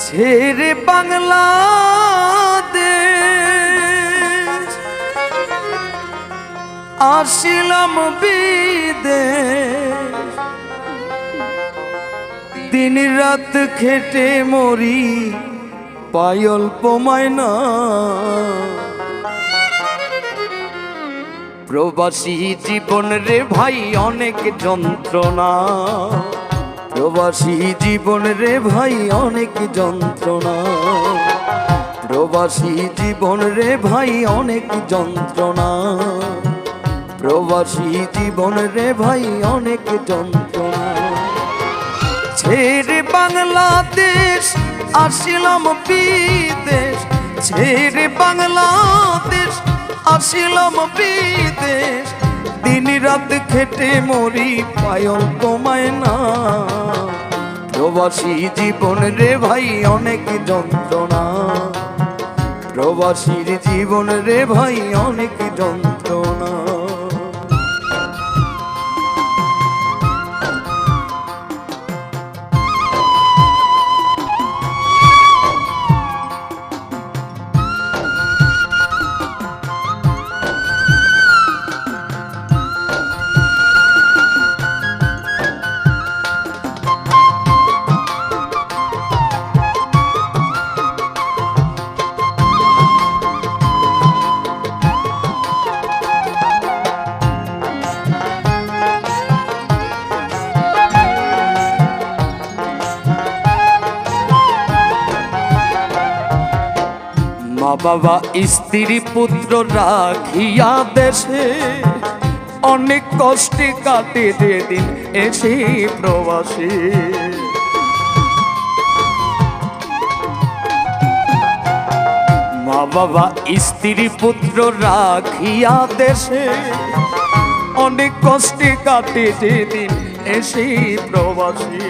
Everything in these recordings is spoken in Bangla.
ছেড়ে বাংলাদেশ। আসিলাম বিদেশ। দিন রাত খেটে মরি পায়ল পমায়না প্রবাসী জীবন রে ভাই, অনেক যন্ত্রণা। প্রবাসী জীবন রে ভাই, অনেক যন্ত্রণা। প্রবাসী জীবন রে ভাই, অনেক যন্ত্রণা। প্রবাসী জীবন রে ভাই, অনেক যন্ত্রণা। ছেড়ে বাংলাদেশ, আসিলাম বিদেশ। ছেড়ে বাংলাদেশ, আসিলাম বিদেশ। দিন রাত খেটে মরি পায়ল কমায় না। প্রবাসী জীবন রে ভাই, অনেক যন্ত্রণা। প্রবাসীর জীবন রে ভাই, অনেক যন্ত্রণা। বাবা স্ত্রী পুত্র রাখিয়া দেশে। অনেক কষ্টে কাটে যে দিন এসে প্রবাসী। মা বাবা স্ত্রী পুত্র রাখিয়া দেশে। অনেক কষ্টে কাটে যে দিন এসে প্রবাসী।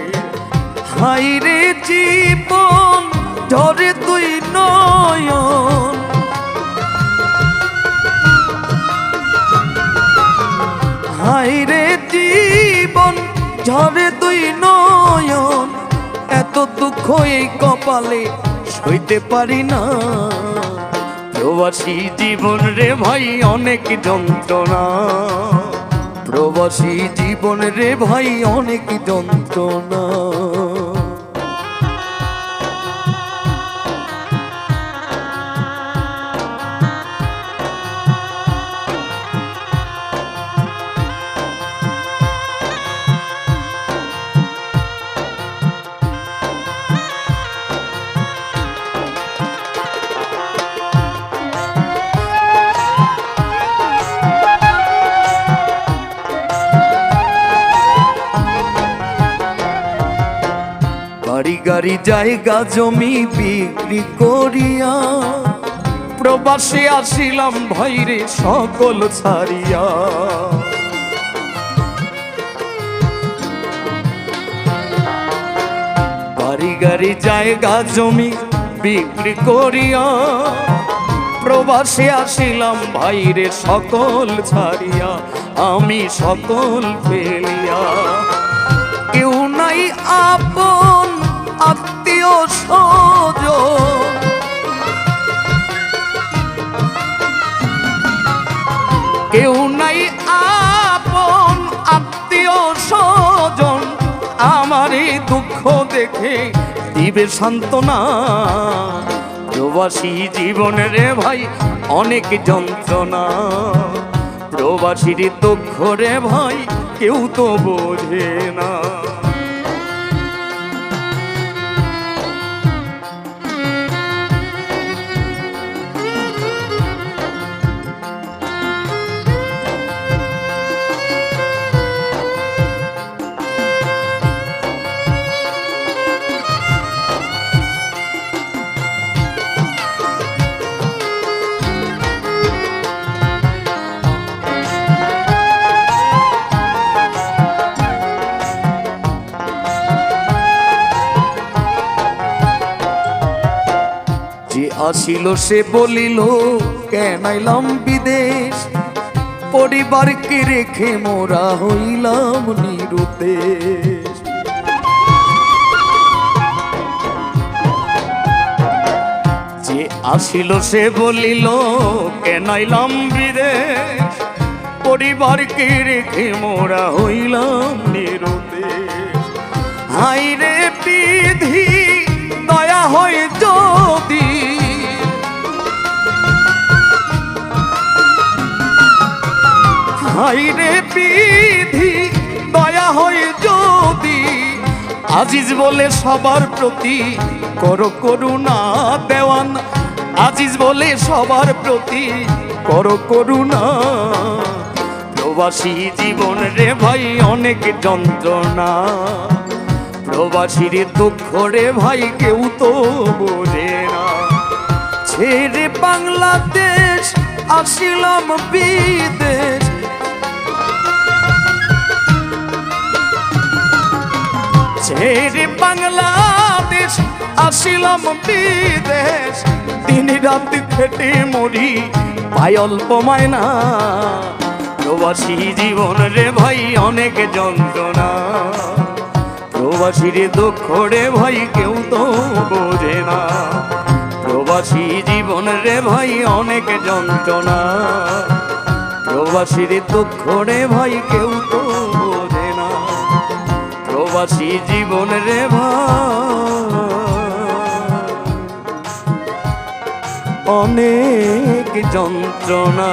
হাইরে জীবন ধরে তুই নয়ন দুঃখ এই কপালে সইতে পারি না। প্রবাসী জীবন রে ভাই, অনেক যন্ত্রণা। প্রবাসী জীবন রে ভাই, অনেক যন্ত্রণা। বাড়ি জায়গা জমি বিক্রি করিয়া প্রবাসে আসিলাম ভাইরে সকল ছাড়িয়া। বাড়ি গাড়ি জায়গা জমি বিক্রি করিয়া প্রবাসে আসিলাম ভাইরে সকল ছাড়িয়া, আমি সকল ফেলিয়া। কেউ নাই আপন আত্মীয় সজ কেউ নাই আপন আত্মীয় স্বজন। আমার এই দুঃখ দেখে দিবে সান্ত্বনা। প্রবাসী জীবনের ভাই, অনেক যন্ত্রণা। প্রবাসীর দুঃখ রে ভাই, কেউ তো বোঝে না। যে আসিল সে বলিল কেন বিদেশ পরিবারকে রেখে মোরা হইলাম নিরুদ্দেশ। আসিল সে বলিল কেনাইলাম বিদেশ পরিবারকে রেখে মোরা হইলাম নিরুদেশ হাই হাই রে বিধি, দয়া হয় যদি। আজিজ বলে সবার প্রতি, কর করুণা দেওয়ান। আজিজ বলে সবার প্রতি, কর করুণা। প্রবাসী জীবন রে ভাই, অনেক যন্ত্রণা। প্রবাসীর দুঃখ রে ভাই, কেউ তো বোঝে না। ছেড়ে বাংলাদেশ, আসিলাম বিদেশ। ছেড়ে বাংলাদেশ, আসিলাম বিদেশ। দিন রাত খেটে মরি, পাই অল্প মায়না। প্রবাসী জীবন রে ভাই, অনেক যন্ত্রণা। প্রবাসীর দুঃখ রে ভাই, কেউ তো বোঝে না। প্রবাসী জীবন রে ভাই, অনেক যন্ত্রণা। প্রবাসীর দুঃখ রে ভাই, কেউ তো প্রবাসী জীবন রে অনেক যন্ত্রণা।